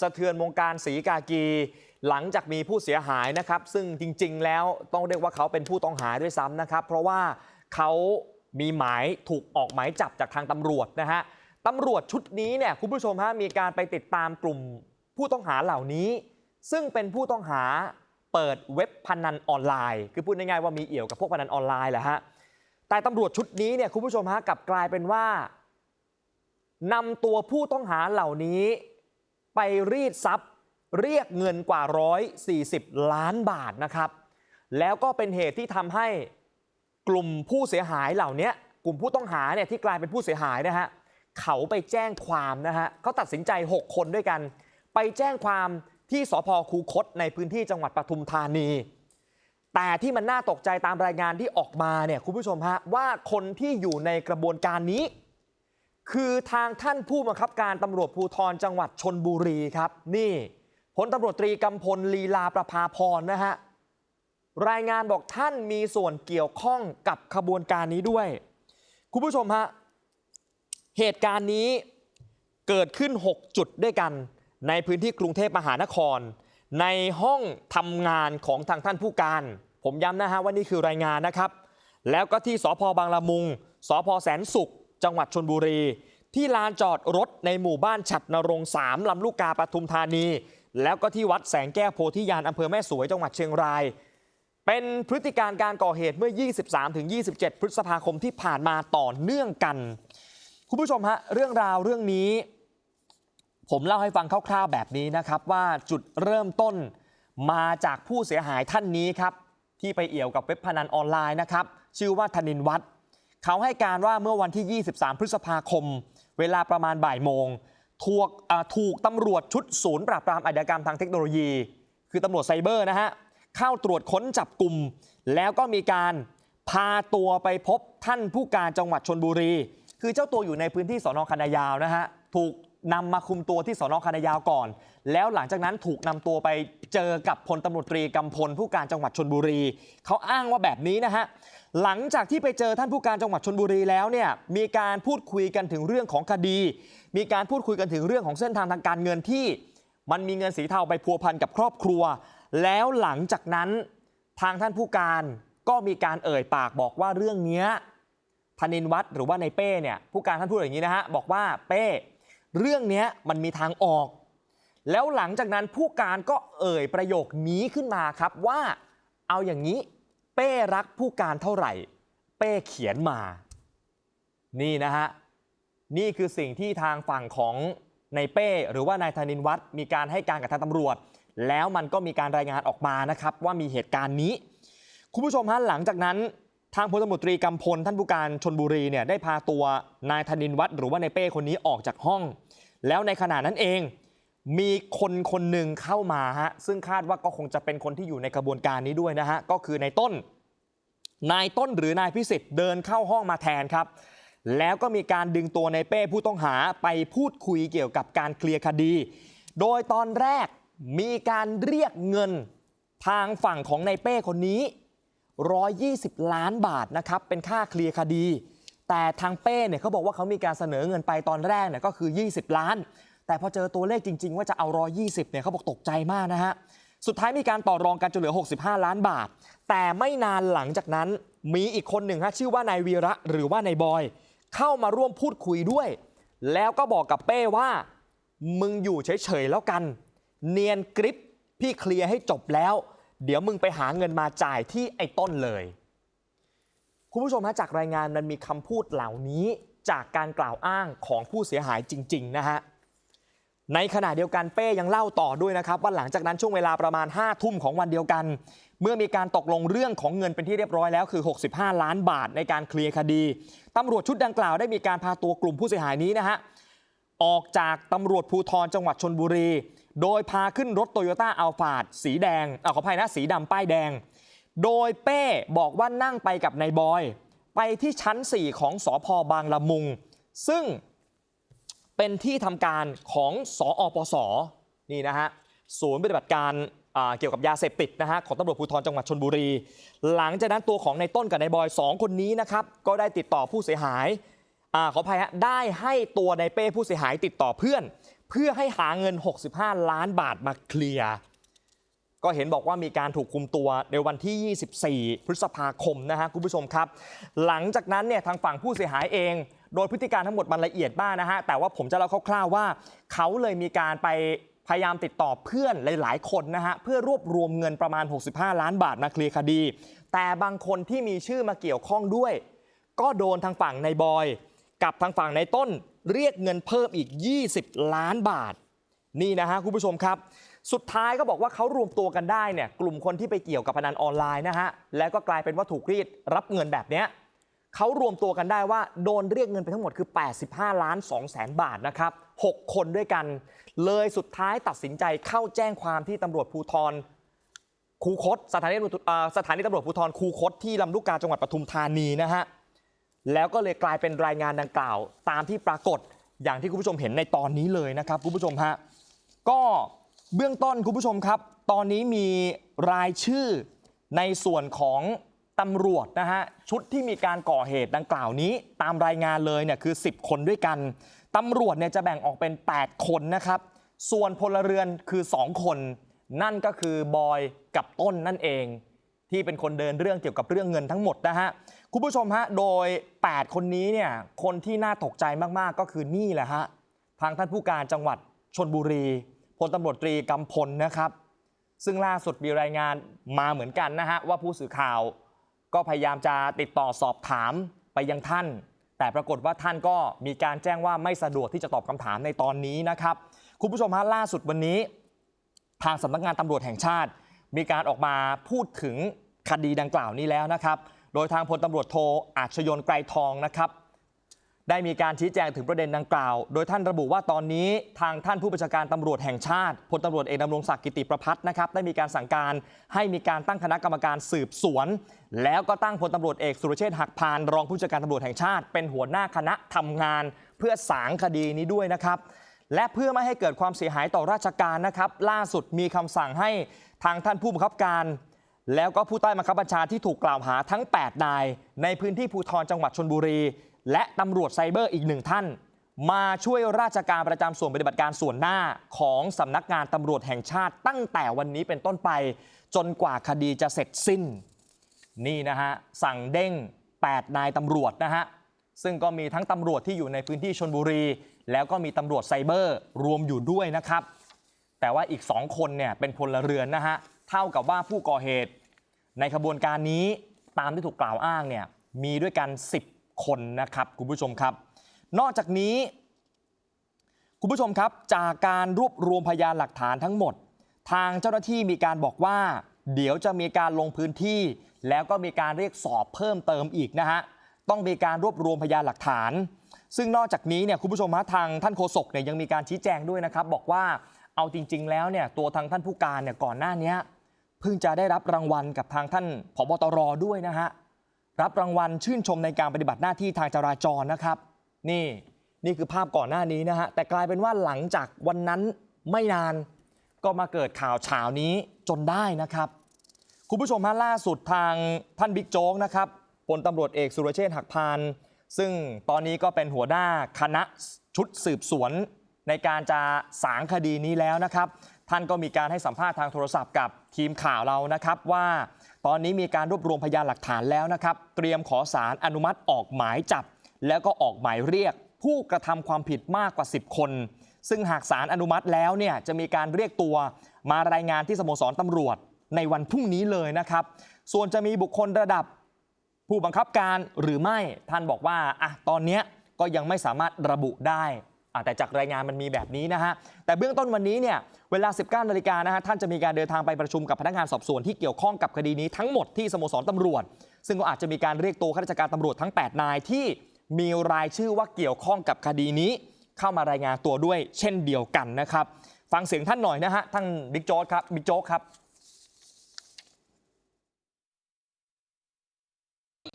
สะเทือนวงการสีกากี หลังจากมีผู้เสียหายนะครับ ซึ่งจริง ๆ แล้วต้องเรียกว่าเขาเป็นผู้ต้องหาด้วยซ้ำนะครับ เพราะว่าเขามีหมายถูกออกหมายจับจากทางตำรวจนะฮะตำรวจชุดนี้เนี่ยคุณผู้ชมฮะมีการไปติดตามกลุ่มผู้ต้องหาเหล่านี้ ซึ่งเป็นผู้ต้องหาเปิดเว็บพนันออนไลน์ คือพูดง่ายๆว่ามีเอี่ยวกับพวกพนันออนไลน์แหละฮะแต่ตำรวจชุดนี้เนี่ยคุณผู้ชมฮะกลับกลายเป็นว่านำตัวผู้ต้องหาเหล่านี้ ไปรีดทรัพย์ เรียกเงินกว่า 140 ล้านบาทนะครับ แล้วก็เป็นเหตุที่ทำให้กลุ่มผู้เสียหายเหล่านี้กลุ่มผู้ต้องหาเนี่ยที่กลายเป็นผู้เสียหายนะฮะเขาไปแจ้งความนะฮะเขาตัดสินใจ 6 คนด้วยกัน ไปแจ้งความที่สพคูคตในพื้นที่จังหวัดปทุมธานี แต่ที่มันน่าตกใจตามรายงานที่ออกมาเนี่ยคุณผู้ชมฮะว่าคนที่อยู่ในกระบวนการนี้ คือทางท่านผู้บังคับการตำรวจภูธรจังหวัดชนบุรีครับ นี่พลตำรวจตรีกำพลลีลาประภาพรนะฮะรายงานบอกท่านมีส่วนเกี่ยวข้องกับขบวนการนี้ด้วย คุณผู้ชมฮะเหตุการณ์นี้เกิดขึ้น 6 จุดด้วยกัน ในพื้นที่กรุงเทพมหานคร ในห้องทำงานของทางท่านผู้การ ผมย้ำนะฮะว่านี่คือรายงานนะครับ แล้วก็ที่สพบางละมุงสพแสนสุข จังหวัดชนบุรี ที่ลานจอดรถในหมู่บ้านฉัดนรงสามลำลูกกาปทุมธานี แล้วก็ที่วัดแสงแก้วโพธิญาณอำเภอแม่สวยจังหวัดเชียงราย เป็นพฤติการการก่อเหตุเมื่อ 23-27 พฤษภาคมที่ผ่านมาต่อเนื่องกัน คุณผู้ชมฮะเรื่องราวเรื่องนี้ ผมเล่าให้ฟังคร่าวๆแบบนี้นะครับว่าจุดเริ่มต้นมาจากผู้เสียหายท่านนี้ครับที่ไปเอี่ยวกับเว็บพนันออนไลน์นะครับ ชื่อว่าธนินวัฒน์ เขาให้การว่าเมื่อวันที่ 23 พฤษภาคม เวลาประมาณบ่ายโมงถูกถูกตำรวจชุดศูนย์ปราบปรามอาชญากรรมทางเทคโนโลยี คือตำรวจไซเบอร์นะฮะเข้าตรวจค้นจับกลุ่ม แล้วก็มีการพาตัวไปพบท่านผู้การจังหวัดชนบุรี คือเจ้าตัวอยู่ในพื้นที่สอนอคันนายาวนะฮะถูก นำมาคุมตัวที่สอนอคันายาวก่อน แล้วหลังจากนั้นถูกนำตัวไปเจอกับพลตำรวจตรีกำพลผู้การจังหวัดชนบุรี เขาอ้างว่าแบบนี้นะฮะ หลังจากที่ไปเจอท่านผู้การจังหวัดชนบุรีแล้วเนี่ย มีการพูดคุยกันถึงเรื่องของคดี มีการพูดคุยกันถึงเรื่องของเส้นทางทางการเงินที่ มันมีเงินสีเทาไปพัวพันกับครอบครัว แล้วหลังจากนั้นทางท่านผู้การก็มีการเอ่ยปากบอกว่าเรื่องเนี้ยธนินวัฒน์หรือว่าในเป้เนี่ยผู้การท่านพูดอย่างนี้นะฮะบอกว่าเป้ เรื่องนี้มันมีทางออก แล้วหลังจากนั้นผู้การก็เอ่ยประโยคนี้ขึ้นมาครับว่าเอาอย่างนี้ เป้รักผู้การเท่าไหร่ เป้เขียนมา นี่นะฮะ นี่คือสิ่งที่ทางฝั่งของนายเป้หรือว่านายธนินวัฒน์มีการให้การกับทางตำรวจ แล้วมันก็มีการรายงานออกมานะครับว่ามีเหตุการณ์นี้ คุณผู้ชมฮะหลังจากนั้น ทางพลตำรวจตรีกำพลท่านผู้การชนบุรีเนี่ยได้พาตัวนายธนินวัฒน์หรือว่านายเป้คนนี้ออกจากห้อง แล้วในขณะนั้นเอง มีคนคนหนึ่งเข้ามาฮะซึ่งคาดว่าก็คงจะเป็นคนที่อยู่ในกระบวนการนี้ด้วยนะฮะก็คือในายต้น นายต้นหรือนายพิสิทธิ์เดินเข้าห้องมาแทนครับ แล้วก็มีการดึงตัวในเป้ผู้ต้องหาไปพูดคุยเกี่ยวกับการเคลียร์คดี โดยตอนแรกมีการเรียกเงินทางฝั่งของนายเป้คนนี้ 120 ล้านบาทนะครับเป็นค่าเคลียร์คดี แต่ทางเป้เนี่ยเขาบอกว่าเขามีการเสนอเงินไปตอนแรกเนี่ยก็คือ 20 ล้าน แต่พอเจอตัวเลขจริง ๆ ว่าจะเอา 120เนี่ยเขาบอกตกใจมากนะฮะสุดท้ายมีการต่อรองกันจนเหลือ 65 ล้านบาท แต่ไม่นานหลังจากนั้นมีอีกคนหนึ่งฮะชื่อว่านายวีระหรือว่านายบอย เข้ามาร่วมพูดคุยด้วย แล้วก็บอกกับเป้ว่า มึงอยู่เฉยๆแล้วกัน เนียนกริปพี่เคลียร์ให้จบแล้ว เดี๋ยวมึงไปหาเงินมาจ่ายที่ไอ้ต้นเลย คุณผู้ชมฮะจากรายงานมันมีคำพูดเหล่านี้จากการกล่าวอ้างของผู้เสียหายจริง ๆ นะฮะในขณะเดียวกันเป้ยังเล่าต่อด้วยนะครับ ว่าหลังจากนั้นช่วงเวลาประมาณ5ทุ่มของวันเดียวกัน เมื่อมีการตกลงเรื่องของเงินเป็นที่เรียบร้อยแล้วคือ 65 ล้านบาทในการเคลียร์คดีตำรวจชุดดังกล่าวได้มีการพาตัวกลุ่มผู้เสียหายนี้นะฮะออกจากตำรวจภูธรจังหวัดชนบุรี โดยพาขึ้นรถโตโยต้าอัลฟาดสีแดงอขออภัยนะสีดำป้ายแดง โดยเป้บอกว่านั่งไปกับนายบอย ไปที่ชั้น 4 ของสอพบางละมุง ซึ่งเป็นที่ทำการของสออปสนี่นะฮะศูนย์ปฏิบัติการเกี่ยวกับยาเสพติดนะฮะของตำรวจภูธรจังหวัดชนบุรี หลังจากนั้นตัวของในต้นกับนายบอยสองคนนี้นะครับก็ได้ติดต่อผู้เสียหายอขออภัยฮะได้ให้ตัวในเป้ผู้เสียหายติดต่อเพื่อน พื่อให้หาเงิน 65 ล้านบาทมาเคลียร์ก็เห็นบอกว่ามีการถูกคุมตัวในวันที่ 24 พฤษภาคมนะฮะคุณผู้ชมครับ หลังจากนั้นเนี่ยทางฝั่งผู้เสียหายเอง โดยพฤติการทั้งหมดมันละเอียดมากนะฮะ แต่ว่าผมจะเล่าคร่าวๆว่า เขาเลยมีการไปพยายามติดต่อเพื่อนหลายๆ คนนะฮะ เพื่อรวบรวมเงินประมาณ 65 ล้านบาทมาเคลียร์คดี แต่บางคนที่มีชื่อมาเกี่ยวข้องด้วย ก็โดนทางฝั่งในบอย กับทางฝั่งในต้นเรียกเงินเพิ่มอีก 20 ล้านบาท นี่นะฮะคุณผู้ชมครับ สุดท้ายก็บอกว่าเขารวมตัวกันได้เนี่ยกลุ่มคนที่ไปเกี่ยวกับพนันออนไลน์นะฮะแล้วก็กลายเป็นว่าถูกรีดรับเงินแบบเนี้ยเขารวมตัวกันได้ว่าโดนเรียกเงินไปทั้งหมดคือ 85 ล้าน2แสนบาทนะครับ 6 คนด้วยกัน เลยสุดท้ายตัดสินใจเข้าแจ้งความที่ตำรวจภูธรคูคตสถานีตำรวจเอ่อสถานีตำรวจภูธรคูคตที่ลำลูกกาจังหวัดปทุมธานีนะฮะ แล้วก็เลยกลายเป็นรายงานดังกล่าว ตามที่ปรากฏอย่างที่คุณผู้ชมเห็นในตอนนี้เลยนะครับคุณผู้ชมฮะก็เบื้องต้นคุณผู้ชมครับ ตอนนี้มีรายชื่อในส่วนของตำรวจนะฮะชุดที่มีการก่อเหตุดังกล่าวนี้ ตามรายงานเลยเนี่ยคือ 10 คนด้วยกันตำรวจเนี่ยจะแบ่งออกเป็น 8 คนนะครับ ส่วนพลเรือนคือ 2 คน นั่นก็คือบอยกับต้นนั่นเอง ที่เป็นคนเดินเรื่องเกี่ยวกับเรื่องเงินทั้งหมดนะฮะ คุณผู้ชมฮะ โดย 8 คนนี้เนี่ย คนที่น่าตกใจมาก ๆ ก็คือนี่แหละฮะ ทางท่านผู้การจังหวัดชนบุรีพลตำรวจตรีกำพลนะครับ ซึ่งล่าสุดมีรายงานมาเหมือนกันนะฮะ ว่าผู้สื่อข่าวก็พยายามจะติดต่อสอบถามไปยังท่าน แต่ปรากฏว่าท่านก็มีการแจ้งว่าไม่สะดวกที่จะตอบคำถามในตอนนี้นะครับ คุณผู้ชมฮะล่าสุดวันนี้ ทางสำนักงานตำรวจแห่งชาติ มีการออกมาพูดถึงคดีดังกล่าวนี้แล้วนะครับ โดยทางพลตำรวจโทอาชยนไกรทองนะครับ ได้มีการชี้แจงถึงประเด็นดังกล่าว โดยท่านระบุว่าตอนนี้ทางท่านผู้บัญชาการตำรวจแห่งชาติพลตำรวจเอกดำรงศักดิ์กิติประพัฒน์นะครับได้มีการสั่งการให้มีการตั้งคณะกรรมการสืบสวน แล้วก็ตั้งพลตำรวจเอกสุรเชษฐ์หักพานรองผู้บัญชาการตำรวจแห่งชาติ เป็นหัวหน้าคณะทำงาน เพื่อสางคดีนี้ด้วยนะครับและเพื่อไม่ให้เกิดความเสียหายต่อราชการนะครับ ล่าสุดมีคำสั่งให้ทางท่านผู้บังคับการ แล้วก็ผู้ใต้บังคับบัญชาที่ถูกกล่าวหาทั้ง 8 นาย ในพื้นที่ภูธรจังหวัดชนบุรี และตำรวจไซเบอร์อีกหนึ่งท่าน มาช่วยราชการประจำส่วนปฏิบัติการส่วนหน้าของสำนักงานตำรวจแห่งชาติ ตั้งแต่วันนี้เป็นต้นไป จนกว่าคดีจะเสร็จสิ้น นี่นะฮะสั่งเด้ง 8 นายตำรวจนะฮะซึ่งก็มีทั้งตำรวจที่อยู่ในพื้นที่ชนบุรี แล้วก็มีตำรวจไซเบอร์รวมอยู่ด้วยนะครับ แต่ว่าอีก 2 คนเนี่ยเป็นพลเรือนนะฮะ เท่ากับว่าผู้ก่อเหตุ ในขบวนการนี้ตามที่ถูกกล่าวอ้างเนี่ยมีด้วยกัน 10 คนนะครับคุณผู้ชมครับ นอกจากนี้ คุณผู้ชมครับจากการรวบรวมพยานหลักฐานทั้งหมด ทางเจ้าหน้าที่มีการบอกว่า เดี๋ยวจะมีการลงพื้นที่ แล้วก็มีการเรียกสอบเพิ่มเติมอีกนะฮะต้องมีการรวบรวมพยานหลักฐาน ซึ่งนอกจากนี้เนี่ยคุณผู้ชมฮะทางท่านโฆษกเนี่ยยังมีการชี้แจงด้วยนะครับ บอกว่าเอาจริง ๆ แล้วเนี่ยตัวทางท่านผู้การเนี่ยก่อนหน้านี้ พิ่งจะได้รับรางวัลกับทางท่านผบตรด้วยนะฮะรับรางวัลชื่นชมในการปฏิบัติหน้าที่ทางจราจรนะครับ นี่นี่คือภาพก่อนหน้านี้นะฮะแต่กลายเป็นว่าหลังจากวันนั้นไม่นานก็มาเกิดข่าวเฉานี้จนได้นะครับ คุณผู้ชมฮะล่าสุดทางท่านบิ๊กโจ๊กนะครับพลตำรวจเอกสุรเชษฐ์หักพาน ซึ่งตอนนี้ก็เป็นหัวหน้าคณะชุดสืบสวน ในการจะสางคดีนี้แล้วนะครับ ท่านก็มีการให้สัมภาษณ์ทางโทรศัพท์กับทีมข่าวเรานะครับว่า ตอนนี้มีการรวบรวมพยานหลักฐานแล้วนะครับ เตรียมขอสารอนุมัติออกหมายจับ แล้วก็ออกหมายเรียก ผู้กระทำความผิดมากกว่า 10 คน ซึ่งหากสารอนุมัติแล้วเนี่ยจะมีการเรียกตัว มารายงานที่สโมสรตำรวจในวันพรุ่งนี้เลยนะครับ ส่วนจะมีบุคคลระดับผู้บังคับการหรือไม่ท่านบอกว่าอะตอนนี้ก็ยังไม่สามารถระบุได้ แต่จากรายงานมันมีแบบนี้นะฮะ แต่เบื้องต้นวันนี้เนี่ยเวลา 19นาฬิกานะฮะท่านจะมีการเดินทางไปประชุมกับพนักงานสอบสวนที่เกี่ยวข้องกับคดีนี้ทั้งหมดที่สโมสรตำรวจ ซึ่งก็อาจจะมีการเรียกตัวข้าราชการตำรวจทั้ง 8 นายที่มีรายชื่อว่าเกี่ยวข้องกับคดีนี้ เข้ามารายงานตัวด้วย เช่นเดียวกันนะครับ ฟังเสียงท่านหน่อยนะฮะท่านบิ๊กโจ๊กครับบิ๊กโจ๊กครับ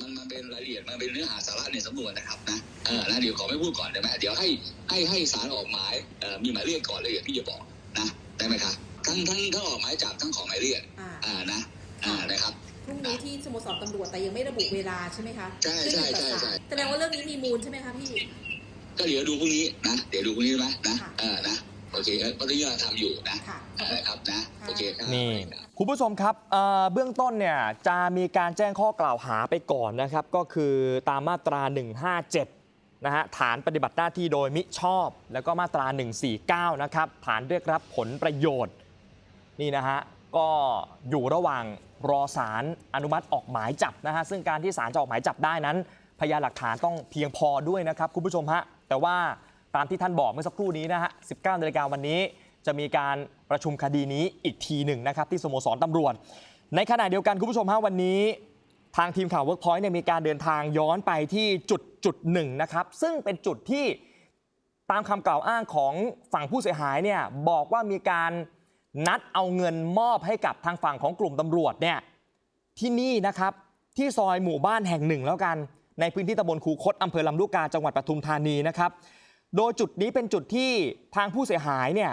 มันมันเป็นรายละเอียดมันเป็นเนื้อหาสาระในสำนวนนะครับนะ เออนะเดี๋ยวขอไม่พูดก่อนได้ไหมเดี๋ยวให้ให้ให้ศาลออกหมายเอ่อมีหมายเรียกก่อนเลยอย่างที่จะบอกนะได้ไหมครับทั้งทั้งทั้งออกหมายจับทั้งของหมายเรียกอ่าอ่านะอ่านะครับพรุ่งนี้ที่สโมสรตำรวจแต่ยังไม่ระบุเวลาใช่ไหมคะใช่ใช่ใช่ใช่แสดงว่าเรื่องนี้มีมูลใช่ไหมคะพี่ก็เดี๋ยวดูพรุ่งนี้นะเดี๋ยวดูพรุ่งนี้ไหมนะค่ะเออนะโอเคครับตอนนี้กำลังทำอยู่นะค่ะนะครับนะโอเคครับนี่คุณผู้ชมครับเอ่อเบื้องต้นเนี่ยจะมีการแจ้งข้อกล่าวหาไปก่อนนะครับ ก็คือตามมาตรา 157 นะฮะฐานปฏิบัติหน้าที่โดยมิชอบ แล้วก็มาตรา 149 นะครับ ฐานเรียกรับผลประโยชน์ นี่นะฮะ ก็อยู่ระหว่างรอสารอนุมัติออกหมายจับนะฮะ ซึ่งการที่ศาลจะออกหมายจับได้นั้น พยานหลักฐานต้องเพียงพอด้วยนะครับคุณผู้ชมฮะ แต่ว่าตามที่ท่านบอกเมื่อสักครู่นี้นะฮะ 19นาฬิกาวันนี้จะมีการประชุมคดีนี้อีกทีหนึ่งนะครับที่สโมสรตำรวจ ในขณะเดียวกันคุณผู้ชมฮะวันนี้ ทางทีมข่าว Workpoint เนี่ยมีการเดินทางย้อนไปที่จุดจุดหนึ่งนะครับ ซึ่งเป็นจุดที่ตามคำกล่าวอ้างของฝั่งผู้เสียหายเนี่ยบอกว่ามีการนัดเอาเงินมอบให้กับทางฝั่งของกลุ่มตำรวจเนี่ยที่นี่นะครับที่ซอยหมู่บ้านแห่งหนึ่งแล้วกัน ในพื้นที่ตำบลคูคตอำเภอลำลูกกาจังหวัดปทุมธานีนะครับ โดยจุดนี้เป็นจุดที่ทางผู้เสียหายเนี่ย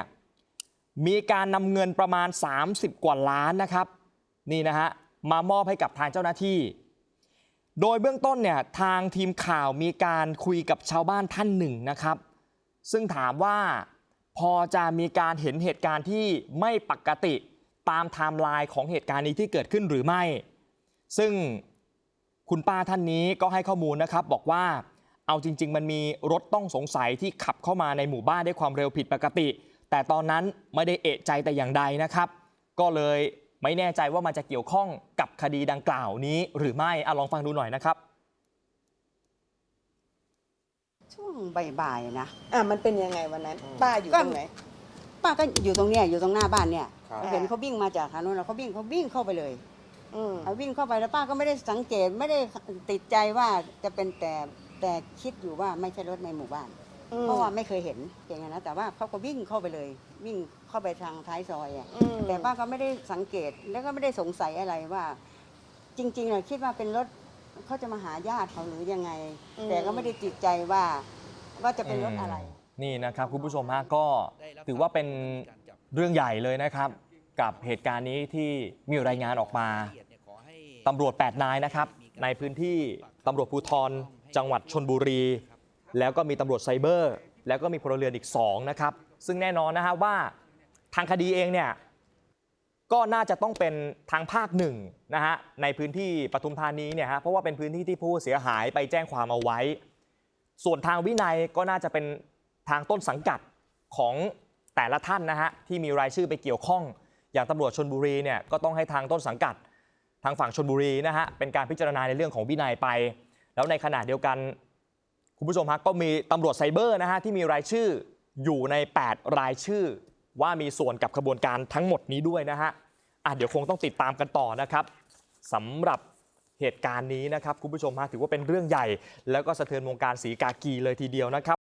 มีการนำเงินประมาณ 30 กว่าล้านนะครับ นี่นะฮะ มามอบให้กับทางเจ้าหน้าที่ โดยเบื้องต้นเนี่ยทางทีมข่าวมีการคุยกับชาวบ้านท่านหนึ่งนะครับ ซึ่งถามว่าพอจะมีการเห็นเหตุการณ์ที่ไม่ปกติตามไทม์ไลน์ของเหตุการณ์นี้ที่เกิดขึ้นหรือไม่ ซึ่งคุณป้าท่านนี้ก็ให้ข้อมูลนะครับ บอกว่าเอาจริง ๆ มันมีรถต้องสงสัยที่ขับเข้ามาในหมู่บ้านด้วยความเร็วผิดปกติ แต่ตอนนั้นไม่ได้เอะใจแต่อย่างใดนะครับ ก็เลย ไม่แน่ใจว่ามันจะเกี่ยวข้องกับคดีดังกล่าวนี้ หรือไม่อะลองฟังดูหน่อยนะครับ ช่วงบ่ายๆนะอะมันเป็นยังไงวันนั้น ป้าอยู่ก็ตรงไหน ป้าก็อยู่ตรงเนี้ยอยู่ตรงหน้าบ้านเนี่ยครับ เห็นเขาวิ่งมาจากทางโน้นแล้วเขาวิ่งเขาวิ่งเข้าไปเลยอืมเอาวิ่งเข้าไปแล้วป้าก็ไม่ได้สังเกตไม่ได้ติดใจว่าจะเป็นแต่แต่คิดอยู่ว่าไม่ใช่รถในหมู่บ้าน เพราะว่าไม่เคยเห็นอย่างนั้นนะแต่ว่าเขาก็วิ่งเข้าไปเลย วิ่งเข้าไปทางท้ายซอยอะอืมแต่ป้าก็ไม่ได้สังเกตแล้วก็ไม่ได้สงสัยอะไรว่า จริงๆเราคิดว่าเป็นรถเขาจะมาหาญาติเขาหรือยังไง แต่ก็ไม่ได้ติดใจว่าว่าจะเป็นรถอะไรนี่นะครับคุณผู้ชมฮะก็ถือว่าเป็นเรื่องใหญ่เลยนะครับ กับเหตุการณ์นี้ที่มีรายงานออกมาตำรวจ 8 นายนะครับ ในพื้นที่ตำรวจภูธรจังหวัดชนบุรี แล้วก็มีตำรวจไซเบอร์ แล้วก็มีพลเรือนอีก2นะครับซึ่งแน่นอนนะฮะว่าทางคดีเองเนี่ยก็น่าจะต้องเป็นทางภาคหนึ่งนะฮะในพื้นที่ปทุมธานีเนี่ยฮะเพราะว่าเป็นพื้นที่ที่ผู้เสียหายไปแจ้งความเอาไว้ ส่วนทางวินัยก็น่าจะเป็นทางต้นสังกัดของแต่ละท่านนะฮะที่มีรายชื่อไปเกี่ยวข้อง อย่างตำรวจชนบุรีเนี่ยก็ต้องให้ทางต้นสังกัด ทางฝั่งชนบุรีนะฮะเป็นการพิจารณาในเรื่องของวินัยไป แล้วในขณะเดียวกัน คุณผู้ชมฮะก็มีตำรวจไซเบอร์นะฮะที่มีรายชื่ออยู่ใน 8 รายชื่อ ว่ามีส่วนกับขบวนการทั้งหมดนี้ด้วยนะฮะอะเดี๋ยวคงต้องติดตามกันต่อนะครับสำหรับเหตุการณ์นี้นะครับคุณผู้ชมฮะถือว่าเป็นเรื่องใหญ่ แล้วก็สะเทือนวงการสีกากีเลยทีเดียวนะครับ